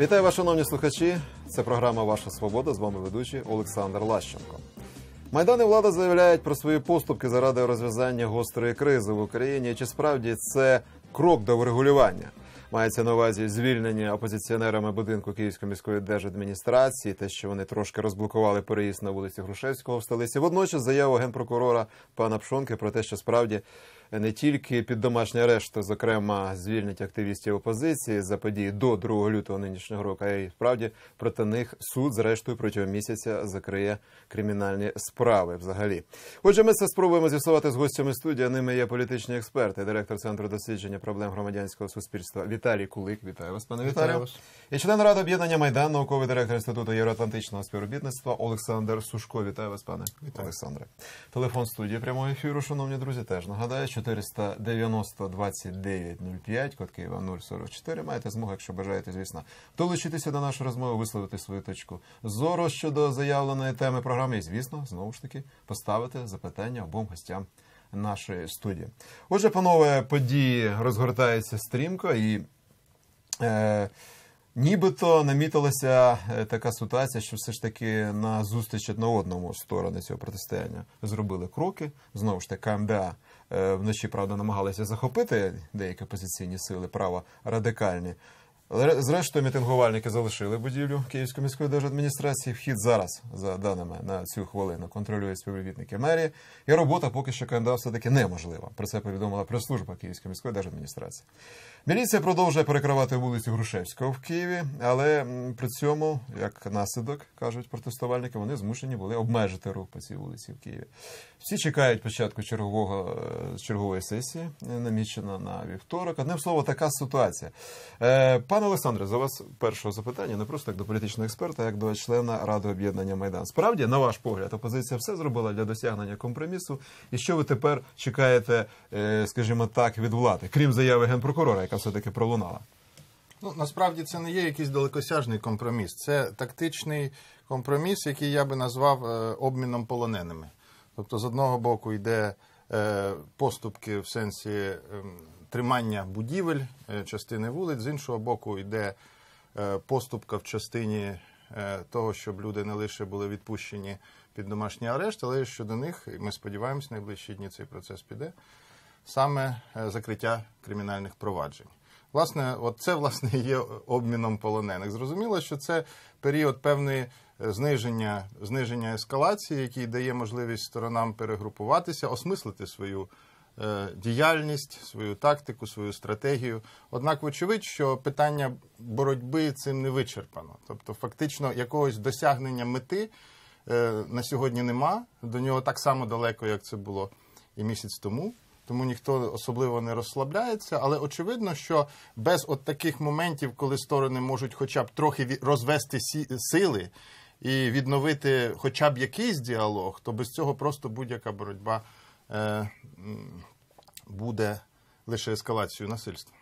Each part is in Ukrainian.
Вітаю вас, шановні слухачі. Це програма Ваша Свобода. З вами ведучий Олександр Лащенко. Майдан і влада заявляють про свої поступки заради розв'язання гострої кризи в Україні. Чи справді це крок до врегулювання? Мається на увазі звільнення опозиціонерами будинку Київської міської держадміністрації, те, що вони трошки розблокували переїзд на вулиці Грушевського в столиці. Водночас заяву генпрокурора пана Пшонки про те, що справді не тільки під домашній арешт, зокрема, звільнять активістів опозиції за події до 2 лютого нинішнього року, а й справді проти них суд, зрештою, протягом місяця закриє кримінальні справи. Взагалі, отже, ми це спробуємо з'ясувати з гостями студії. Ними є політичні експерти, директор центру дослідження проблем громадянського суспільства Віталій Кулик. Вітаю вас, пане Віталію. І член ради об'єднання Майдан, науковий директор інституту євроатлантичного співробітництва Олександр Сушко. Вітаю вас, пане Олександре. Телефон студії прямого ефіру, шановні друзі, теж нагадаю, 490 29 05, код Києва 044. Маєте змогу, якщо бажаєте, звісно, долучитися до нашої розмови, висловити свою точку зору щодо заявленої теми програми. І, звісно, знову ж таки, поставити запитання обом гостям нашої студії. Отже, панове, події розгортаються стрімко і. Е, Нібито намітилася е, така ситуація, що все ж таки на зустріч одна одному сторони цього протистояння зробили кроки. Знову ж таки, КМДА вночі правда намагалися захопити деякі опозиційні сили, право радикальні. Зрештою, мітингувальники залишили будівлю Київської міської держадміністрації. Вхід зараз, за даними на цю хвилину, контролюють співробітники мерії, і робота поки що КМДА все-таки неможлива. Про це повідомила прес-служба Київської міської держадміністрації. Міліція продовжує перекривати вулицю Грушевського в Києві, але при цьому, як наслідок, кажуть протестувальники, вони змушені були обмежити рух по цій вулиці в Києві. Всі чекають початку чергового е, чергової сесії, е, намічено на вівторок. Одним словом, така ситуація. Е, Пане Олександре, за вас першого запитання не просто як до політичного експерта, а як до члена Ради об'єднання Майдан. Справді, на ваш погляд, опозиція все зробила для досягнення компромісу. І що ви тепер чекаєте, скажімо так, від влади, крім заяви генпрокурора, яка все таки пролунала? Ну насправді це не є якийсь далекосяжний компроміс. Це тактичний компроміс, який я би назвав е, обміном полоненими. Тобто, з одного боку йде е, поступки в сенсі е, тримання будівель, е, частини вулиць, з іншого боку, йде поступка в частині того, щоб люди не лише були відпущені під домашній арешт, але й щодо них, і ми сподіваємось, найближчі дні цей процес піде. Саме е, закриття кримінальних проваджень. Власне, от це власне є обміном полонених. Зрозуміло, що це період певної е, зниження, зниження ескалації, який дає можливість сторонам перегрупуватися, осмислити свою е, діяльність, свою тактику, свою стратегію. Однак, вочевидь, що питання боротьби цим не вичерпано. Тобто, фактично, якогось досягнення мети е, на сьогодні нема. До нього так само далеко, як це було і місяць тому тому ніхто особливо не розслабляється. Але очевидно, що без от таких моментів, коли сторони можуть хоча б трохи розвести сили і відновити хоча б якийсь діалог, то без цього просто будь-яка боротьба е, буде лише ескалацією насильства.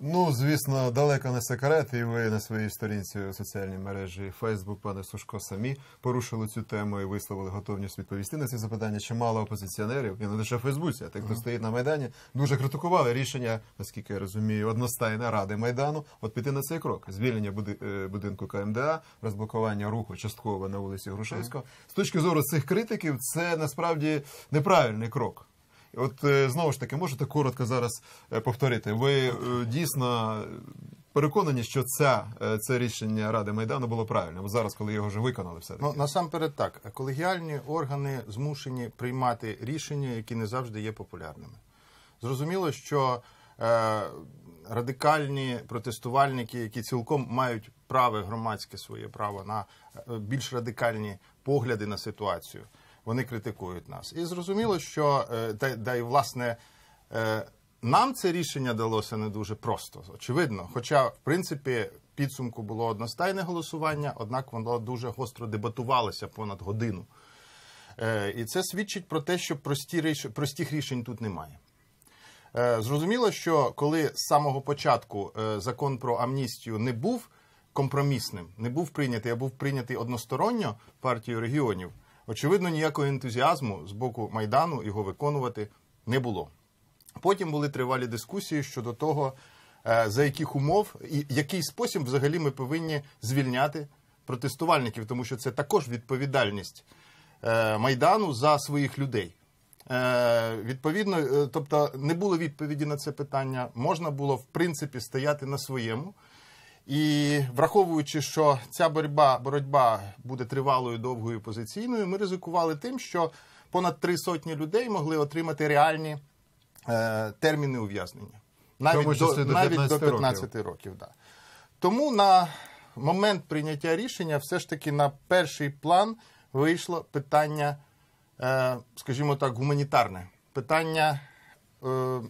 Ну, звісно, далеко не секрет, і ви на своїй сторінці у соціальній мережі Facebook, пане Сушко, самі порушили цю тему і висловили готовність відповісти на ці запитання. Чимало опозиціонерів, і не лише в Фейсбуці, а тих, хто стоїть на Майдані, дуже критикували рішення, наскільки я розумію, одностайне ради Майдану, от піти на цей крок. Звільнення е, будинку КМДА, розблокування руху частково на вулиці Грушевського. З точки зору цих критиків, це насправді неправильний крок. От е, знову ж таки, можете коротко зараз е, повторити. Ви е, дійсно переконані, що ця, це рішення Ради Майдану було правильним. Зараз, коли його вже виконали, все Ну насамперед так, колегіальні органи змушені приймати рішення, які не завжди є популярними. Зрозуміло, що е, радикальні протестувальники, які цілком мають право громадське своє право на більш радикальні погляди на ситуацію, вони критикують нас. І зрозуміло, що е, та, та й власне. Е, нам це рішення далося не дуже просто, очевидно. Хоча, в принципі, підсумку було одностайне голосування, однак воно дуже гостро дебатувалося понад годину. Е, і це свідчить про те, що прості ріш... простих рішень тут немає. Зрозуміло, що коли з самого початку закон про амністію не був компромісним, не був прийнятий, а був прийнятий односторонньо партією регіонів, очевидно, ніякого ентузіазму з боку Майдану його виконувати не було. Потім були тривалі дискусії щодо того, е, за яких умов і який спосіб взагалі ми повинні звільняти протестувальників, тому що це також відповідальність е, майдану за своїх людей. Е, Відповідно, тобто не було відповіді на це питання. Можна було в принципі стояти на своєму. І враховуючи, що ця боротьба, боротьба буде тривалою, довгою позиційною, ми ризикували тим, що понад три сотні людей могли отримати реальні е, терміни ув'язнення. Навіть, числі до навіть 15 до 15 років. да. Тому на момент прийняття рішення все ж таки на перший план вийшло питання, е, скажімо так, гуманітарне. Питання е,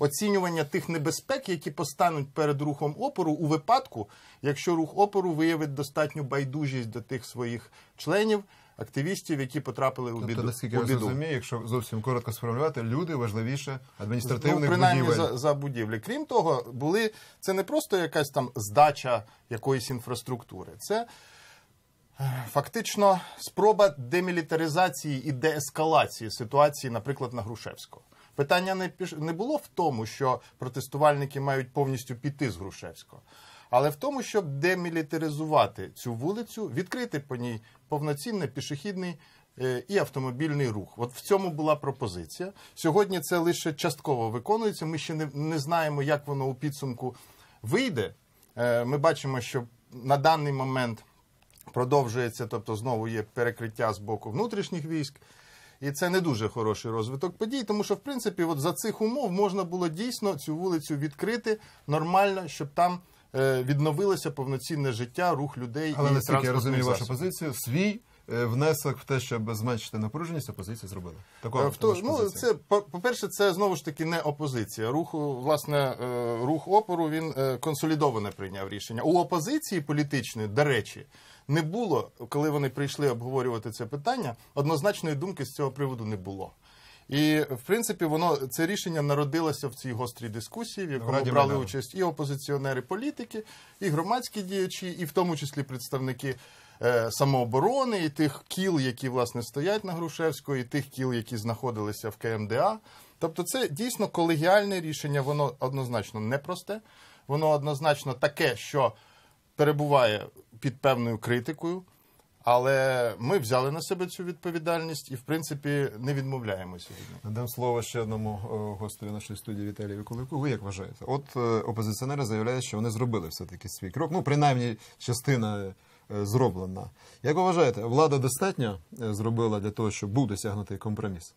оцінювання тих небезпек, які постануть перед рухом опору у випадку, якщо рух опору виявить достатню байдужість до тих своїх членів, активістів, які потрапили у біду. Тобто, наскільки у я біду. розумію, якщо зовсім коротко сформулювати, люди важливіше Ну, принаймні будівель. за, за будівлі. Крім того, були це не просто якась там здача якоїсь інфраструктури. Це е, фактично спроба демілітаризації і деескалації ситуації, наприклад, на Грушевського. Питання не піш... не було в тому, що протестувальники мають повністю піти з Грушевського, але в тому, щоб демілітаризувати цю вулицю, відкрити по ній повноцінний пішохідний е, і автомобільний рух. От в цьому була пропозиція. Сьогодні це лише частково виконується. Ми ще не, не знаємо, як воно у підсумку вийде. Е, Ми бачимо, що на даний момент продовжується, тобто знову є перекриття з боку внутрішніх військ. І це не дуже хороший розвиток подій, тому що, в принципі, от за цих умов можна було дійсно цю вулицю відкрити нормально, щоб там е, відновилося повноцінне життя, рух людей Але і наскільки я розумію засоб. вашу позицію, свій внесок в те, щоб зменшити напруженість, опозиція зробила. Такова Е, в то, ну, позиція. це по- по-перше, це знову ж таки не опозиція. Руху, власне, е, рух опору він е, консолідоване прийняв рішення. У опозиції політичної, до речі, не було, коли вони прийшли обговорювати це питання, однозначної думки з цього приводу не було. І в принципі, воно це рішення народилося в цій гострій дискусії, в якому Раді брали Майдану. участь і опозиціонери політики, і громадські діячі, і в тому числі представники е, самооборони, і тих кіл, які власне стоять на Грушевського, і тих кіл, які знаходилися в КМДА. Тобто, це дійсно колегіальне рішення, воно однозначно непросте, воно однозначно таке, що перебуває під певною критикою. Але ми взяли на себе цю відповідальність і, в принципі, не відмовляємося від. Надам слово ще одному е, гостеві нашої студії Віталію Кулику. Ви як вважаєте? От е, опозиціонери заявляють, що вони зробили все-таки свій крок. Ну, принаймні, частина е, зроблена. Як ви вважаєте, влада достатньо е, зробила для того, щоб був досягнутий компроміс?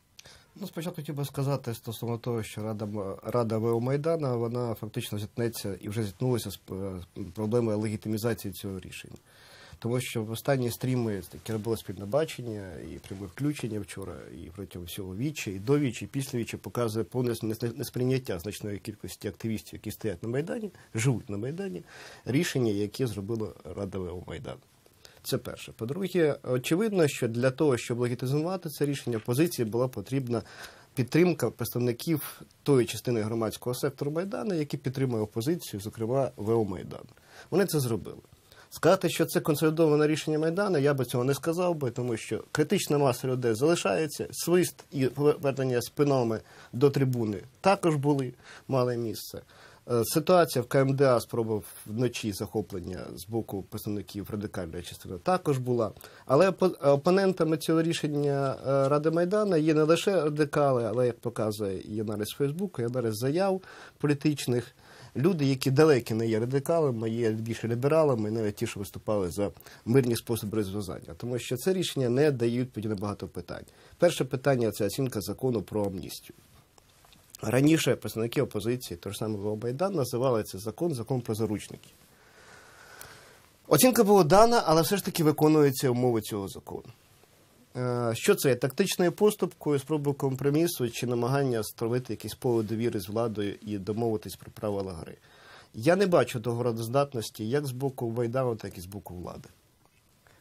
Ну, спочатку хотів би сказати стосовно того, що Рада, Рада ВО Майдана вона фактично зіткнеться і вже зіткнулася з е, проблемою легітимізації цього рішення. Тому що в останні стріми таке робило спільне бачення і пряме включення вчора, і протягом всього вічі, і до вічі, і після вічі показує повне нес- несприйняття значної кількості активістів, які стоять на Майдані, живуть на Майдані, рішення, яке зробила Рада ВО Майдану. Це перше. По-друге, очевидно, що для того, щоб легітимізувати це рішення, опозиції була потрібна підтримка представників тої частини громадського сектору Майдану, які підтримує опозицію, зокрема ВО Майдану. Вони це зробили. Сказати, що це консолідоване рішення Майдану, я би цього не сказав би, тому що критична маса людей залишається, свист і повернення спинами до трибуни також були, мали місце. Е, Ситуація в КМДА спробував вночі захоплення з боку представників радикальної частини також була. Але опо- опонентами цього рішення е, Ради Майдану є не лише радикали, але як показує і аналіз Фейсбуку, і аналіз заяв політичних. Люди, які далекі не є радикалами, є більше лібералами, навіть ті, що виступали за мирні способи розв'язання. Тому що це рішення не дає відповіді на багато питань. Перше питання це оцінка закону про амністію. Раніше представники опозиції, той ж самий Майдан, називали цей закон закон про заручники. Оцінка була дана, але все ж таки виконуються умови цього закону. Е, Що це? Тактичною поступкою, спробою компромісу чи намагання створити якісь поле довіри з владою і домовитись про правила гри. Я не бачу того договородоздатності як з боку Майдану, так і з боку влади.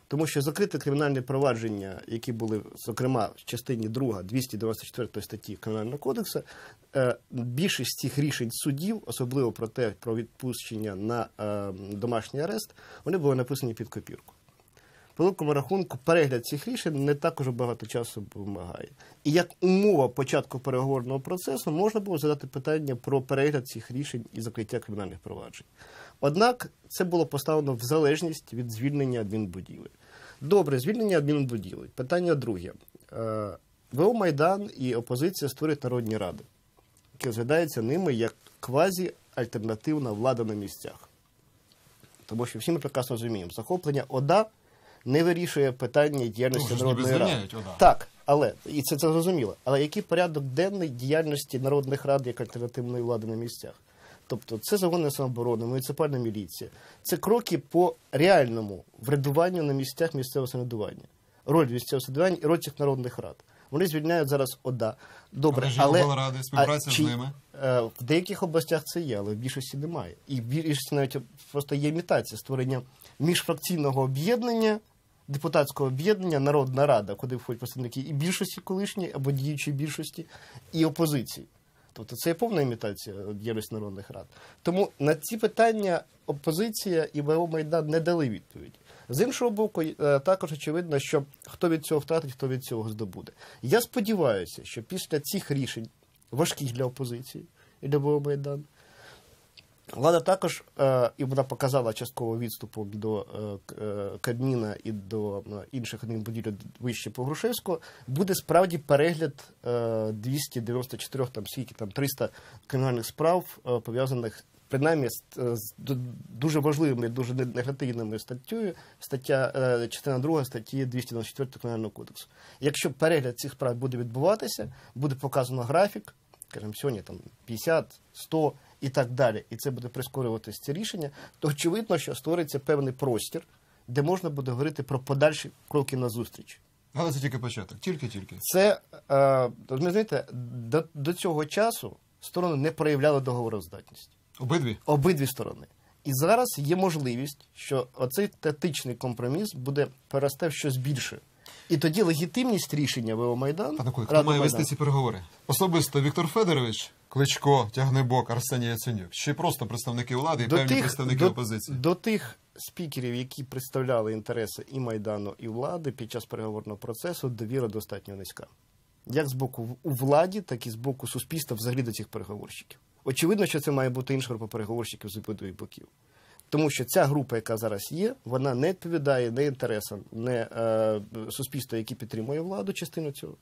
Тому що закрите кримінальне провадження, які були, зокрема, в частині 2 294 статті Кримінального кодексу, е, більшість цих рішень судів, особливо про те, про відпущення на е, домашній арест, вони були написані під копірку. Великому рахунку перегляд цих рішень не так уже багато часу вимагає. І як умова початку переговорного процесу можна було задати питання про перегляд цих рішень і закриття кримінальних проваджень. Однак це було поставлено в залежність від звільнення адмінбудівель. Добре, звільнення адмінбудівель. Питання друге. Е, ВО Майдан і опозиція створюють народні ради, які розглядаються ними як квазі-альтернативна влада на місцях. Тому що всі ми прекрасно розуміємо, захоплення ОДА не вирішує питання діяльності Ну, народної ради. Так, але і це, це зрозуміло. Але який порядок денний діяльності народних рад як альтернативної влади на місцях? Тобто це загони самооборони, муніципальна міліція. Це кроки по реальному врядуванню на місцях місцевого самоврядування. Роль місцевого самоврядування і роль цих народних рад. Вони звільняють зараз ОДА. Добре, є але облради, співпраця а з ними. Е, В деяких областях це є, але в більшості немає. І в більшості навіть просто є імітація створення міжфракційного об'єднання, депутатського об'єднання, Народна рада, куди входять представники і більшості колишньої, або діючої більшості, і опозиції. Тобто це є повна імітація діяльності народних рад. Тому на ці питання опозиція і ВО Майдан не дали відповіді. З іншого боку, е, також очевидно, що хто від цього втратить, хто від цього здобуде. Я сподіваюся, що після цих рішень, важких для опозиції і для ВО Майдан, Влада також, е, і вона показала частково відступом до е, е, Кабміна і до інших адмінбудівель вище по Грушевського, буде справді перегляд е, 294, там скільки там 300 кримінальних справ, пов'язаних принаймні з, дуже важливими, дуже негативними статтєю, стаття частина 2 статті 294 Кримінального кодексу. Якщо перегляд цих справ буде відбуватися, буде показано графік, скажімо, сьогодні там 50, 100 і так далі, і це буде прискорюватися це рішення, то очевидно, що створиться певний простір, де можна буде говорити про подальші кроки назустріч. Але це тільки початок. Тільки-тільки. Це, е, ви знаєте, до, до цього часу сторони не проявляли договороздатність. Обидві. Обидві сторони. І зараз є можливість, що оцей тактичний компроміс буде переросте в щось більше. І тоді легітимність рішення ВО Майдан Пане Кулик, хто має вести ці переговори? Особисто Віктор Федорович, Кличко, Тягнебок, Арсеній Яценюк. Чи просто представники влади і певні представники до, опозиції? До тих спікерів, які представляли інтереси і Майдану, і влади під час переговорного процесу, довіра достатньо низька. Як з боку у владі, так і з боку суспільства взагалі до цих переговорщиків. Очевидно, що це має бути інша група переговорщиків з обидвох боків. Тому що ця група, яка зараз є, вона не відповідає не інтересам не е, суспільства, які підтримує владу, частину цього,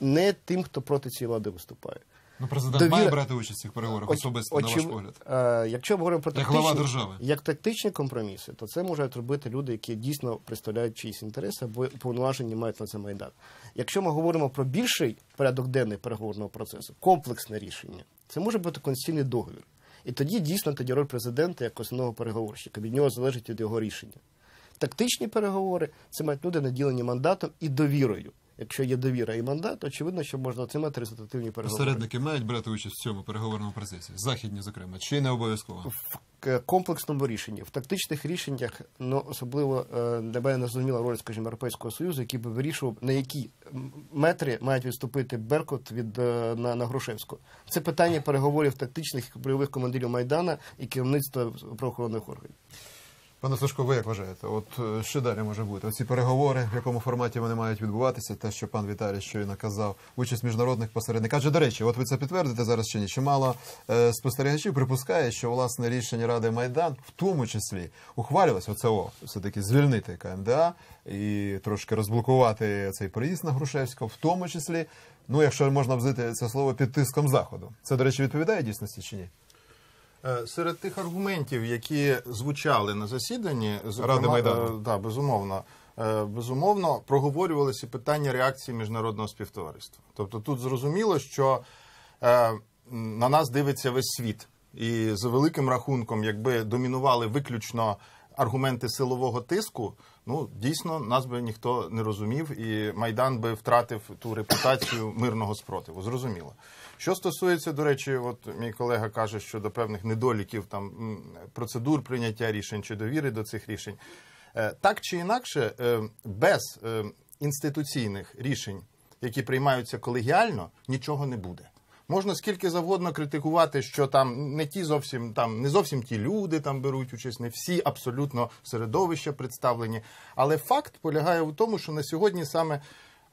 не тим, хто проти цієї влади виступає. Ну, президент довіра- має брати участь в цих переговорах Оч- особисто, на ваш погляд. Е, якщо ми говоримо про Як глава держави. як тактичні компроміси, то це можуть робити люди, які дійсно представляють чиїсь інтереси або повноваження мають на це майдан. Якщо ми говоримо про більший порядок денний переговорного процесу, комплексне рішення, це може бути конституційний договір. І тоді дійсно тоді роль президента як основного переговорщика. Від нього залежить від його рішення. Тактичні переговори це мають люди наділені мандатом і довірою. Якщо є довіра і мандат, очевидно, що можна отримати результативні переговори. Посередники мають брати участь в цьому переговорному процесі, західні, зокрема, чи не обов'язково? в комплексному рішенні, в тактичних рішеннях, ну особливо е, для мене не зрозуміла роль, скажімо, Європейського Союзу, який би вирішував, на які метри мають відступити Беркут від е, на, на Грушевського. Це питання переговорів тактичних бойових командирів Майдана і керівництва правоохоронних органів. Пане Сашко, ви як вважаєте? От е, що далі може бути? Оці переговори, в якому форматі вони мають відбуватися, те, що пан Віталій щойно казав, участь міжнародних посередників. Адже, до речі, от ви це підтвердите зараз чи ні? Чимало е, спостерігачів припускає, що власне рішення Ради Майдан, в тому числі, ухвалювалося оце все-таки звільнити КМДА і трошки розблокувати цей приїзд на Грушевського, в тому числі, ну якщо можна взяти це слово під тиском заходу. Це, до речі, відповідає дійсності чи ні? Е, Серед тих аргументів, які звучали на засіданні, Ради Майдану. е, да, безумовно, е, безумовно, проговорювалися питання реакції міжнародного співтовариства. Тобто тут зрозуміло, що на нас дивиться весь світ, і за великим рахунком, якби домінували виключно аргументи силового тиску, ну дійсно нас би ніхто не розумів, і майдан би втратив ту репутацію мирного спротиву. Зрозуміло. Що стосується, до речі, от мій колега каже щодо певних недоліків там процедур прийняття рішень чи довіри до цих рішень, Е, так чи інакше, е, без е, інституційних рішень, які приймаються колегіально, нічого не буде. Можна скільки завгодно критикувати, що там не ті зовсім там не зовсім ті люди там беруть участь, не всі абсолютно середовища представлені. Але факт полягає в тому, що на сьогодні саме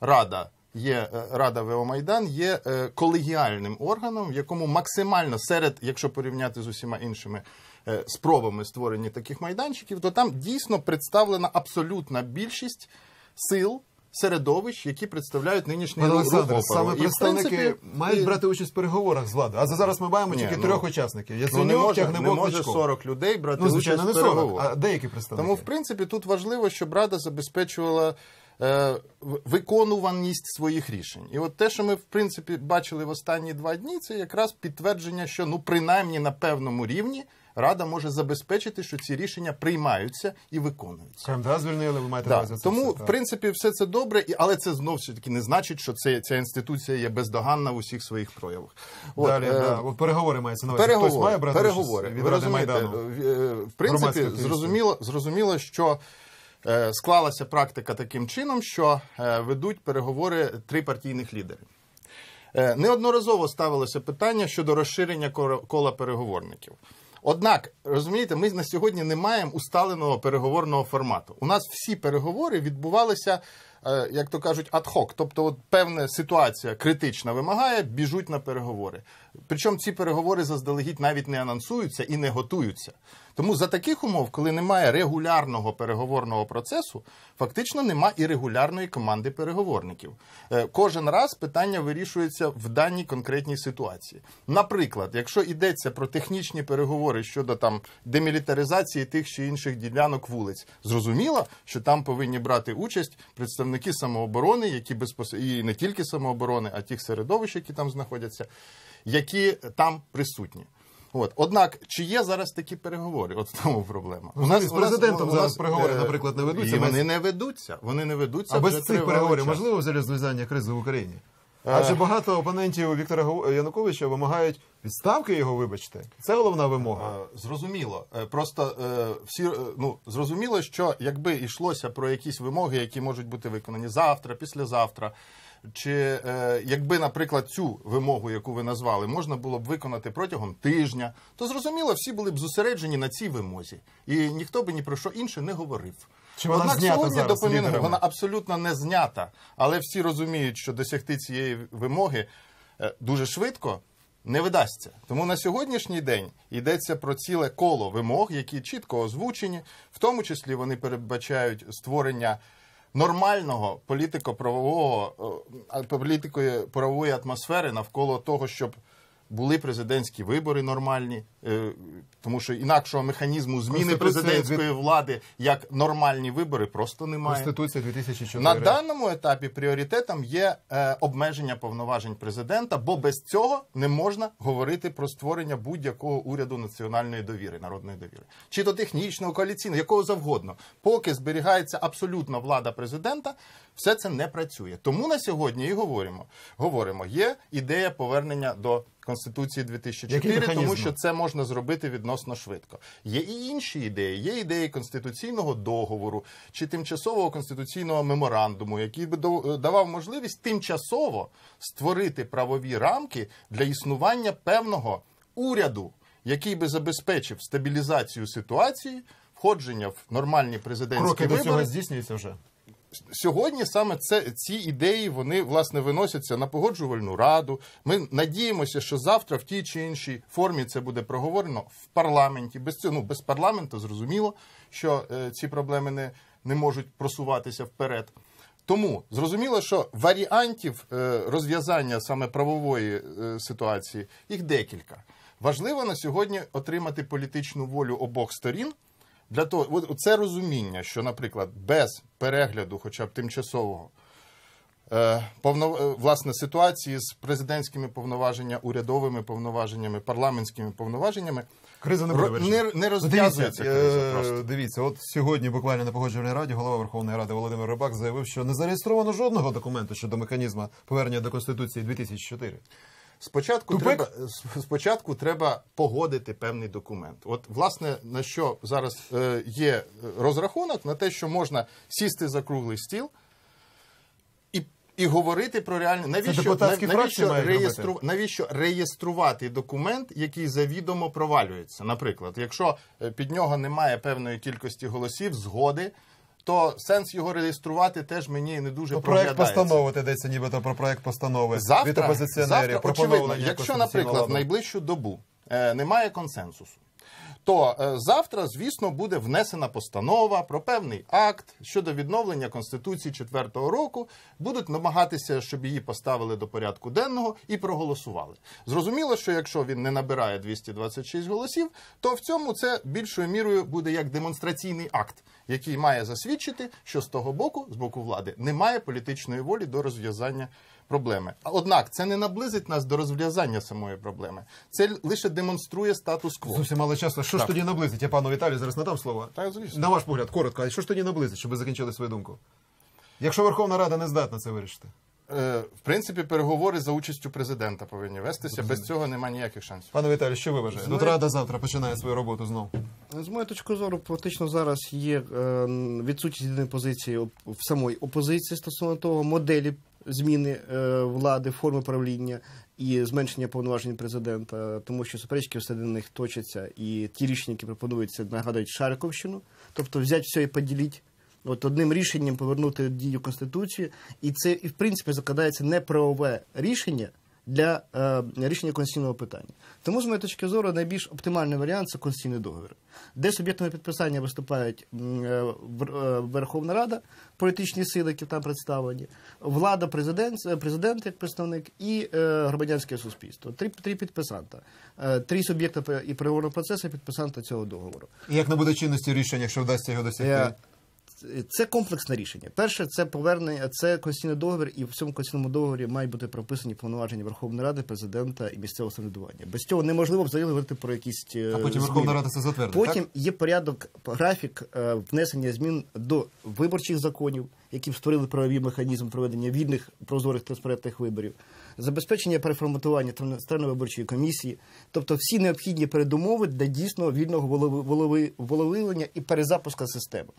рада. Є е, Рада ВО Майдан є е, колегіальним органом, в якому максимально серед, якщо порівняти з усіма іншими е, спробами створення таких майданчиків, то там дійсно представлена абсолютна більшість сил, середовищ, які представляють нинішній рух саме І, представники принципі, мають і- брати участь в переговорах з владою. А за зараз ми маємо тільки ну, трьох учасників. Ну, не може, не може 40 людей брати Ну, звичайно, не участь в переговорах. а деякі представники. Тому, в принципі, тут важливо, щоб Рада забезпечувала е, виконуваність своїх рішень. І от те, що ми в принципі бачили в останні два дні, це якраз підтвердження, що ну принаймні на певному рівні Рада може забезпечити, що ці рішення приймаються і виконуються. КМДА звільнили, ви маєте Да. увазі Тому, все, в так. принципі, все це добре, і але це знов ж таки не значить, що це ця інституція є бездоганна в усіх своїх проявах. От, Далі, е, да. От переговори мається на увазі. Переговори, Хтось має брати переговори. від Ви розумієте, Майдану? в, е, принципі, зрозуміло, зрозуміло, що е, склалася практика таким чином, що е, ведуть переговори три партійних лідери. Е, неодноразово ставилося питання щодо розширення кола переговорників. Однак, розумієте, ми на сьогодні не маємо усталеного переговорного формату. У нас всі переговори відбувалися, як то кажуть, адхок. Тобто, от певна ситуація критична вимагає, біжуть на переговори. Причому ці переговори заздалегідь навіть не анонсуються і не готуються. Тому за таких умов, коли немає регулярного переговорного процесу, фактично нема і регулярної команди переговорників. Е, Кожен раз питання вирішується в даній конкретній ситуації. Наприклад, якщо йдеться про технічні переговори щодо там демілітаризації тих чи інших ділянок вулиць, зрозуміло, що там повинні брати участь представники самооборони, які безпосередньо і не тільки самооборони, а тих середовищ, які там знаходяться, які там присутні. От однак, чи є зараз такі переговори? От в тому проблема. Ну, з президентом зараз переговори, наприклад, не ведуться, І вони не ведуться. Вони не ведуться А без цих переговорів час. можливо взагалі зв'язання кризи в Україні? Адже багато опонентів Віктора Януковича вимагають відставки його, вибачте. Це головна вимога. Зрозуміло. Е, Просто е, всі е, ну зрозуміло, що якби йшлося про якісь вимоги, які можуть бути виконані завтра, післязавтра. Чи е, якби, наприклад, цю вимогу, яку ви назвали, можна було б виконати протягом тижня, то зрозуміло, всі були б зосереджені на цій вимозі, і ніхто би ні про що інше не говорив. Чи вона Однак знята сьогодні зараз лідерами? вона абсолютно не знята, але всі розуміють, що досягти цієї вимоги е, дуже швидко не видасться. Тому на сьогоднішній день йдеться про ціле коло вимог, які чітко озвучені, в тому числі вони передбачають створення. Нормального політико-правового е, політикої правової атмосфери навколо того, щоб були президентські вибори нормальні, е, тому що інакшого механізму зміни президентської влади як нормальні вибори просто немає. Конституція 2004. На даному етапі пріоритетом є е, обмеження повноважень президента, бо без цього не можна говорити про створення будь-якого уряду національної довіри, народної довіри, чи то технічного, коаліційного, якого завгодно. Поки зберігається абсолютна влада президента, все це не працює. Тому на сьогодні і говоримо. Говоримо, є ідея повернення до Конституції 2004, тому що це можна зробити відносно швидко. Є і інші ідеї. Є ідеї конституційного договору чи тимчасового конституційного меморандуму, який би давав можливість тимчасово створити правові рамки для існування певного уряду, який би забезпечив стабілізацію ситуації, входження в нормальні президентські Кроки до цього здійснюються вже. Сьогодні саме це ці ідеї вони власне виносяться на погоджувальну раду. Ми надіємося, що завтра в тій чи іншій формі це буде проговорено в парламенті. Без цього ну без парламенту зрозуміло, що е, ці проблеми не, не можуть просуватися вперед. Тому зрозуміло, що варіантів е, розв'язання саме правової е, ситуації їх декілька. Важливо на сьогодні отримати політичну волю обох сторін. Для того, от це розуміння, що, наприклад, без перегляду, хоча б тимчасового, е, повно, е, власне, ситуації з президентськими повноваженнями, урядовими повноваженнями, парламентськими повноваженнями, Криза не буде не, не розв'язується дивіться, е. Дивіться, от сьогодні буквально на погоджувальній раді голова Верховної Ради Володимир Рибак заявив, що не зареєстровано жодного документу щодо механізму повернення до Конституції 2004. Спочатку Тупик? треба, спочатку треба погодити певний документ. От, власне, на що зараз е, є розрахунок на те, що можна сісти за круглий стіл і і говорити про реальне. Навіщо, нав- навіщо, реєстру... навіщо реєструвати документ, який завідомо провалюється? Наприклад, якщо е, під нього немає певної кількості голосів, згоди. То сенс його реєструвати теж мені не дуже про проект постанови ти йдеться нібито про проект постанови від опозиціонерів. завтра очевидно, якщо, наприклад, в найближчу добу е, немає консенсусу, то е, завтра, звісно, буде внесена постанова про певний акт щодо відновлення Конституції 4-го року. Будуть намагатися, щоб її поставили до порядку денного і проголосували. Зрозуміло, що якщо він не набирає 226 голосів, то в цьому це більшою мірою буде як демонстраційний акт, який має засвідчити, що з того боку, з боку влади, немає політичної волі до розв'язання проблеми. Однак це не наблизить нас до розв'язання самої проблеми. Це лише демонструє статус-кво. Зовсім мало часу. Що ж тоді наблизить? Я пану Віталію зараз надам слово. Так, звісно. На ваш погляд, коротко, а що ж тоді наблизить, щоб ви закінчили свою думку? Якщо Верховна Рада не здатна це вирішити. Е, В принципі, переговори за участю президента повинні вестися. Без цього немає ніяких шансів. Пане Віталію, що ви вважаєте? Тут Рада завтра починає свою роботу знову. З моєї точки зору, фактично зараз є е, відсутність єдиної позиції в самої опозиції стосовно того моделі зміни е, влади, форми правління і зменшення повноважень президента, тому що суперечки всередині них точаться, і ті рішення, які пропонуються, нагадують Шариковщину, тобто взяти все і поділіть. От одним рішенням повернути дію Конституції, і це, і в принципі, закладається неправове рішення для е, рішення конституційного питання. Тому, з моєї точки зору, найбільш оптимальний варіант це конституційний договір, де суб'єктами підписання виступають е, е, Верховна Рада, політичні сили, які там представлені, влада, президент, президент як представник і е, громадянське суспільство. Три, три підписанта, е, три суб'єкти і переговорного процесу підписанта цього договору. І як не буде чинності рішення, якщо вдасться його досягти? Це комплексне рішення. Перше, це повернення, це конституційний договір, і в цьому конституційному договорі мають бути прописані повноваження Верховної Ради, президента і місцевого самоврядування. Без цього неможливо взагалі говорити про якісь е, А потім зміни. Верховна Рада це затвердить, Потім так? є порядок, графік е, внесення змін до виборчих законів, які б створили правовий механізм проведення вільних, прозорих транспарентних виборів, забезпечення переформатування Центральної виборчої комісії, тобто всі необхідні передумови для дійсно вільного волевиявлення і перезапуска системи.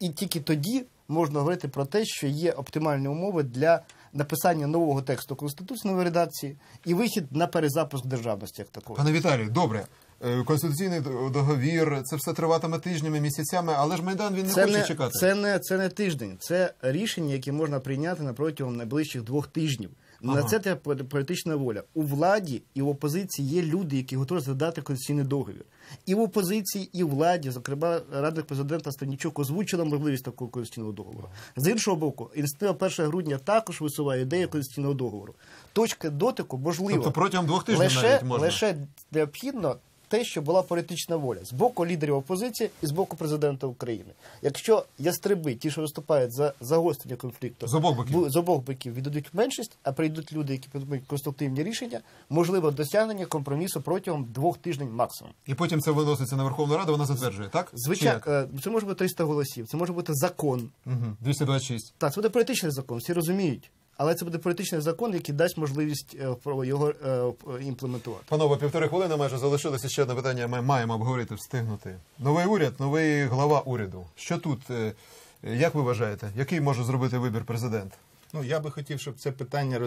І тільки тоді можна говорити про те, що є оптимальні умови для написання нового тексту конституційної редакції і вихід на перезапуск державності як такого. Пане Віталію, добре. Е, Конституційний договір, це все триватиме тижнями, місяцями, але ж Майдан він не це хоче не, чекати. Це не, це не тиждень, це рішення, яке можна прийняти на протягом найближчих двох тижнів. На це треба політична воля. У владі і в опозиції є люди, які готові задати конституційний договір. І в опозиції, і в владі, зокрема, радник президента Станічук озвучила можливість такого конституційного договору. З іншого боку, ініціатива 1 грудня також висуває ідею конституційного договору. Точки дотику можливо. Тобто протягом двох тижнів лише, навіть можна. лише необхідно те, що була політична воля з боку лідерів опозиції і з боку президента України. Якщо ястреби, ті, що виступають за загострення конфлікту, З обох боків. з обох боків віддадуть меншість, а прийдуть люди, які придумають конструктивні рішення, можливо досягнення компромісу протягом двох тижнів максимум. І потім це виноситься на Верховну Раду, вона затверджує, так? Звичайно, е, це може бути 300 голосів, це може бути закон. Мгм. 226. Так, це буде політичний закон, всі розуміють. Але це буде політичний закон, який дасть можливість е, його е, імплементувати. Панове, півтори хвилини майже залишилося ще одне питання. Ми маємо обговорити, встигнути. Новий уряд, новий глава уряду. Що тут? е, Як ви вважаєте, який може зробити вибір президент? Ну я би хотів, щоб це питання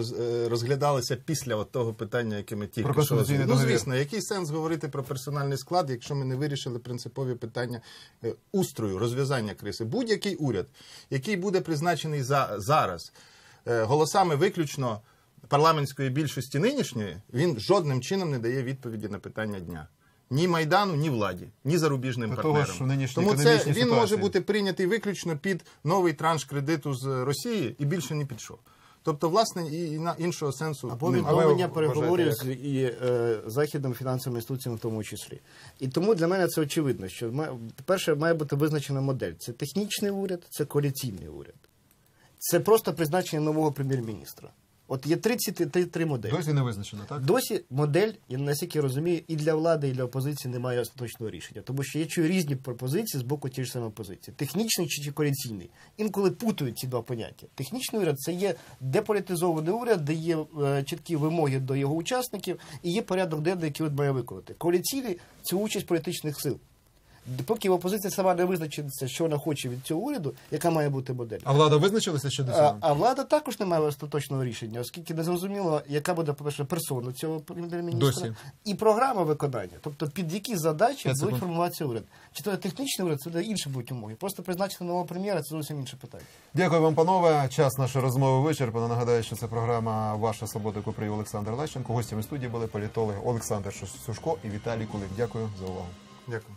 розглядалося після от того питання, яке ми тільки що. Ну, звісно, який сенс говорити про персональний склад, якщо ми не вирішили принципові питання устрою, розв'язання криси. Будь-який уряд, який буде призначений за зараз голосами виключно парламентської більшості нинішньої, він жодним чином не дає відповіді на питання дня. Ні майдану, ні владі, ні зарубіжним До партнерам. в нинішній Тому це він може бути прийнятий виключно під новий транш кредиту з Росії і більше не підшов. Тобто, власне, і, на іншого сенсу Або відновлення переговорів з і, е, західними фінансовими інституціями в тому числі. І тому для мене це очевидно, що має, перше має бути визначена модель. Це технічний уряд, це коаліційний уряд. Це просто призначення нового прем'єр-міністра. От є 33 моделі. Досі не визначено, так? Досі модель, я наскільки розумію, і для влади, і для опозиції немає остаточного рішення. Тому що я чую різні пропозиції з боку тієї ж самої опозиції. Технічний чи, коаліційний. Інколи путають ці два поняття. Технічний уряд це є деполітизований уряд, де є е, чіткі вимоги до його учасників, і є порядок денний, який він має виконати. Коаліційний це участь політичних сил. Поки опозиція сама не визначиться, що вона хоче від цього уряду, яка має бути модель. А влада визначилася щодо А, цього? а влада також не має остаточного рішення, оскільки не зрозуміло, яка буде, по-перше, персона цього прем'єр-міністра і програма виконання. Тобто під які задачі будуть формуватися уряд. Чи то технічний уряд, це буде інші будуть умови. Просто призначити нового прем'єра це зовсім інше питання. Дякую вам, панове. Час нашої розмови вичерпано. Нагадаю, що це програма Ваша свобода, яку привів Олександр Лещенко. Гостями студії були політологи Олександр Сушко і Віталій Кулик. Дякую за увагу. Дякую.